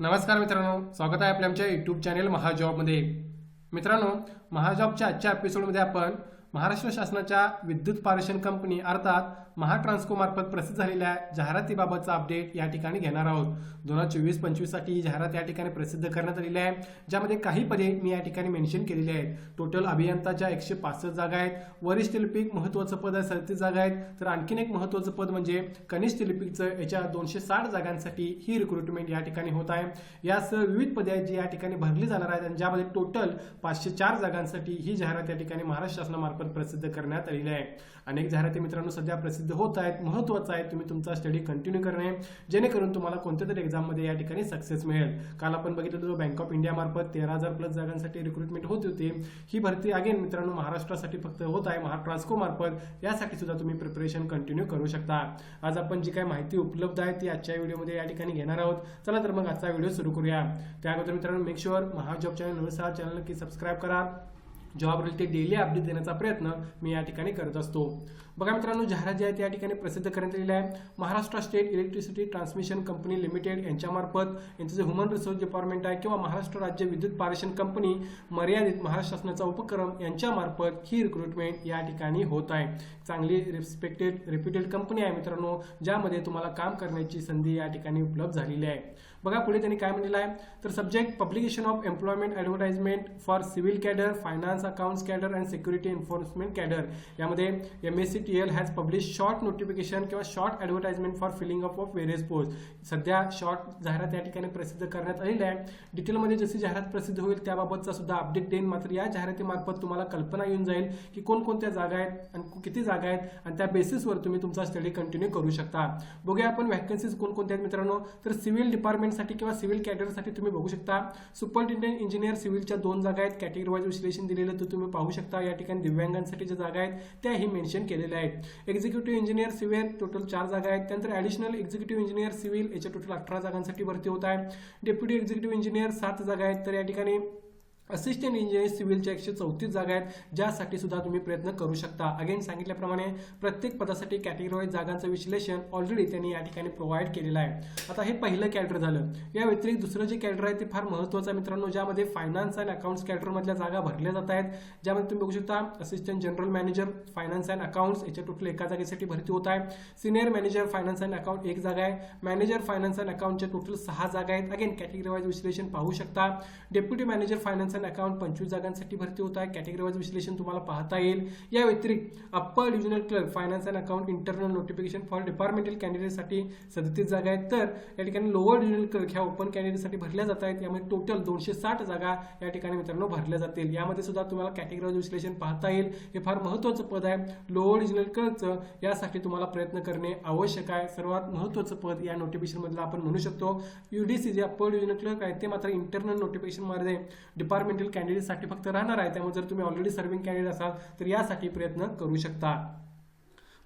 नमस्कार मित्रांनो स्वागत आहे आपल्या आमच्या यूट्यूब चॅनेल महाजॉबमध्ये. मित्रांनो महाजॉबच्या आजच्या एपिसोडमध्ये आपण महाराष्ट्र शासनाच्या विद्युत पारेषण कंपनी अर्थात महाट्रान्सको मार्फत प्रसिद्ध झालेल्या जाहिरातीबाबतचा अपडेट या ठिकाणी घेणार आहोत. दोन हजार चोवीस पंचवीससाठी ही जाहिरात या ठिकाणी प्रसिद्ध करण्यात आलेली आहे ज्यामध्ये काही पदे मी या ठिकाणी मेन्शन केलेली आहेत. टोटल अभियंताच्या एकशे पासष्ट जागा आहेत. वरिष्ठ लिपिक महत्वाचं पद आहे सदतीस जागा आहेत. तर आणखीन एक महत्वाचं पद म्हणजे कनिष्ठ लिपिकचं याच्या दोनशे साठ जागांसाठी ही रिक्रुटमेंट या ठिकाणी होत आहे. यासह विविध पदे आहेत जी या ठिकाणी भरली जाणार आहेत आणि ज्यामध्ये टोटल पाचशे चार जागांसाठी ही जाहिरात या ठिकाणी महाराष्ट्र शासनामार्फत प्रसिद्ध करण्यात आलेली आहे. अनेक जाहिराती मित्रांनो सध्या प्रसिद्ध होत आहेत महत्वाचं आहे तुम्ही तुमचा स्टडी कंटिन्यू करणे जेणेकरून तुम्हाला कोणत्या तरी एक्झाममध्ये या ठिकाणी सक्सेस मिळेल. काल आपण बघितलं होतं बँक ऑफ इंडिया मार्फत तेरा हजार प्लस जागांसाठी रिक्रुटमेंट होत होती. ही भरती अगेन मित्रांनो महाराष्ट्रासाठी फक्त होत आहे महाट्रान्सको मार्फत. यासाठी सुद्धा तुम्ही प्रिपरेशन कंटिन्यू करू शकता. आज आपण जी काही माहिती उपलब्ध आहे ती आजच्या व्हिडिओमध्ये या ठिकाणी घेणार आहोत. चला तर मग आजचा व्हिडिओ सुरू करूया. त्या अगोदर मित्रांनो मेक शुअर महाजॉब चॅनल नमस्कार चॅनल नक्की सबस्क्राईब करा. जॉब रिलेटेड डेली अपडेट देण्याचा प्रयत्न मी या ठिकाणी करत असतो. बघा मित्रांनो जाहिरात जी आहे त्या ठिकाणी प्रसिद्ध करण्यात आलेली आहे Maharashtra state electricity transmission company limited यांच्यामार्फत यांचं जे ह्युमन रिसोर्स डिपार्टमेंट आहे किंवा महाराष्ट्र राज्य विद्युत पारेषण कंपनी मर्यादित महाराष्ट्र शासनाचा उपक्रम यांच्यामार्फत ही रिक्रुटमेंट या ठिकाणी होत आहे. चांगली रिस्पेक्टेड रेप्युटेड कंपनी आहे मित्रांनो ज्यामध्ये तुम्हाला काम करण्याची संधी या ठिकाणी उपलब्ध झालेली आहे. बघा पुढे त्यांनी काय म्हणलेलं आहे. तर subject publication of employment advertisement for civil cadre finance accounts cadre and security enforcement cadre यामध्ये M S C T L has publish short notification किंवा short advertisement for filling up of various post सध्या short जाहिरात या ठिकाणी प्रसिद्ध करण्यात आलेली आहे डिटेलमध्ये जशी जाहिरात प्रसिद्ध होईल त्याबाबतचा सुद्धा अपडेट देईन. मात्र या जाहिरातीमार्फत तुम्हाला कल्पना येऊन जाईल की कोणकोणत्या जागा आहेत आणि किती जागा आहेत आणि त्या बेसिसवर तुम्ही तुमचा स्टडी कंटिन्यू करू शकता. बघूया आपण व्हॅकन्सीज कोणकोणत्या आहेत मित्रांनो. तर सिव्हिल डिपार्टमेंटसाठी किंवा सिव्हिल कॅडरसाठी तुम्ही बघू शकता. सुपरिटेंडेंट इंजिनियर सिव्हिलच्या दोन जागा आहेत. कॅटेगरी वाईज विश्लेषण दिलेलं तर तुम्ही पाहू शकता. या ठिकाणी दिव्यांगांसाठी ज्या जागा आहेत त्याही मेन्शन केलेल्या आहेत. एक्झिक्युटिव्ह इंजिनियर सिव्हिल टोटल चार जागा आहेत. त्यानंतर ऍडिशनल एक्झिक्युटिव्ह इंजिनियर सिव्हिल याच्या टोटल अठरा जागांसाठी भरती होत आहे. डेप्युटी एक्झिक्युटिव्ह इंजिनियर सात जागा आहेत. तर या ठिकाणी असिस्टंट इंजिनियर सिव्हिलच्या एकशे चौतीस जागा आहेत ज्यासाठी सुद्धा तुम्ही प्रयत्न करू शकता. अगेन सांगितल्याप्रमाणे प्रत्येक पदासाठी कॅटेगरी जागांचं विश्लेषण ऑलरेडी त्यांनी या ठिकाणी प्रोव्हाइड केलेलं आहे. आता हे पहिलं कॅडर झालं. या व्यतिरिक्त दुसरं जे कॅडर आहे ते फार महत्त्वाचं आहे मित्रांनो ज्यामध्ये फायनान्स अँड अकाउंट्स कॅडरमधल्या जागा भरल्या जात आहेत. ज्यामध्ये तुम्ही बघू शकता assistant general manager finance and accounts याच्या टोटल एका जागेसाठी भरती होत आहे. Senior manager finance and account एक जागा आहे. मॅनेजर फायनान्स अँड अकाउंटच्या टोटल सहा जागा आहेत. अगेन कॅटेगरी वाईज विश्लेषण पाहू शकता. Deputy manager finance and account पंचवीस जागांसाठी भरती होत आहे. कॅटेगरी वाईज विश्लेषण तुम्हाला पाहता येईल. या व्यतिरिक्त upper divisional clerk finance and account internal notification for departmental कॅन्डिडेटसाठी सदतीस जागा आहेत. तर या ठिकाणी लोअर डिव्हिजनल क्लर्क ह्या ओपन कॅन्डिडेटसाठी भरल्या जात आहेत. यामध्ये टोटल दोनशे साठ जागा या ठिकाणी मित्रांनो भरल्या जातील. यामध्ये सुद्धा तुम्हाला कॅटेगरी वाईज विश्लेषण पाहता येईल. हे फार महत्त्वाचं पद आहे. लोअर डिव्हिजनल क्लर्कचं यासाठी तुम्हाला प्रयत्न करणे आवश्यक आहे. सर्वात महत्त्वाचं पद या नोटिफिकेशनमधलं आपण म्हणू शकतो. युडीसी जे अप्पर डिव्हिजनल क्लर्क आहे ते मात्र इंटरनल नोटिफिकेशन डिपार्टमेंट डिपार्टमेंटल कॅन्डिडेटसाठी फक्त राहणार आहे. त्यामुळे जर तुम्ही ऑलरेडी सर्व्हिंग कॅन्डिडेट असाल तर यासाठी प्रयत्न करू शकता.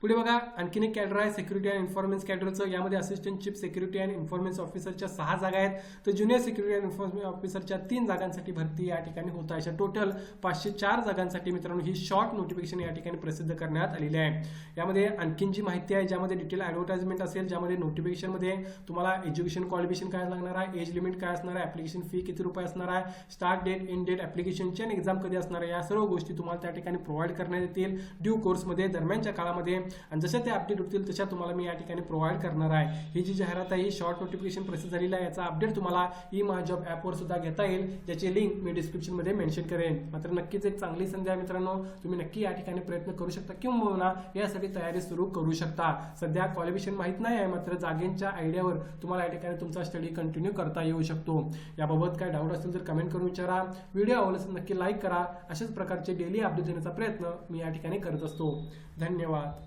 पुढे बघा आणखीन एक कॅडर आहे सिक्युरिटी अँड इन्फॉर्मेन्स कॅडरचं. यामध्ये assistant chief security and enforcement ऑफिसरच्या सहा जागा आहेत. तर ज्युनियर सिक्युरिटी अँड इन्फॉर्मेन्स ऑफिसरच्या तीन जागांसाठी भरती या ठिकाणी होत आहे. अशा टोटल पाचशे चार जागांसाठी मित्रांनो ही शॉर्ट नोटिफिकेशन या ठिकाणी प्रसिद्ध करण्यात आलेली आहे. यामध्ये आणखीन जी माहिती आहे ज्यामध्ये डिटेल ॲडव्हर्टाइजमेंट असेल ज्यामध्ये नोटिफिकेशनमध्ये तुम्हाला एज्युकेशन क्वालिफिकेशन काय लागणार आहे एज लिमिट काय असणार आहे ॲप्लिकेशन फी किती रुपये असणार आहे स्टार्ट डेट इन डेट ॲप्लिकेशनची आणि एक्झाम कधी असणार आहे या सर्व गोष्टी तुम्हाला त्या ठिकाणी प्रोव्हाइड करण्यात येतील ड्यू कोर्समध्ये दरम्यानच्या काळामध्ये. आणि जशा त्या अपडेट होतील तशा तुम्हाला मी या ठिकाणी प्रोव्हाइड करणार आहे. ही जी जाहिरात आहे ही शॉर्ट नोटिफिकेशन प्रसिद्ध झालेली आहे याचा अपडेट तुम्हाला ई महाजॉब ॲपवर सुद्धा घेता येईल. ज्याची लिंक मी डिस्क्रिप्शनमध्ये मेन्शन करेन. मात्र नक्कीच एक चांगली संधी आहे मित्रांनो. तुम्ही नक्की या ठिकाणी प्रयत्न करू शकता किंवा यासाठी तयारी सुरू करू शकता. सध्या क्वालिफिकेशन माहीत नाही आहे मात्र जागेंच्या आयडियावर तुम्हाला या ठिकाणी तुमचा स्टडी कंटिन्यू करता येऊ शकतो. याबाबत काय डाऊट असेल तर कमेंट करून विचारा. व्हिडिओ आवडला असेल नक्की लाईक करा. अशाच प्रकारचे डेली अपडेट देण्याचा प्रयत्न मी या ठिकाणी करत असतो. धन्यवाद.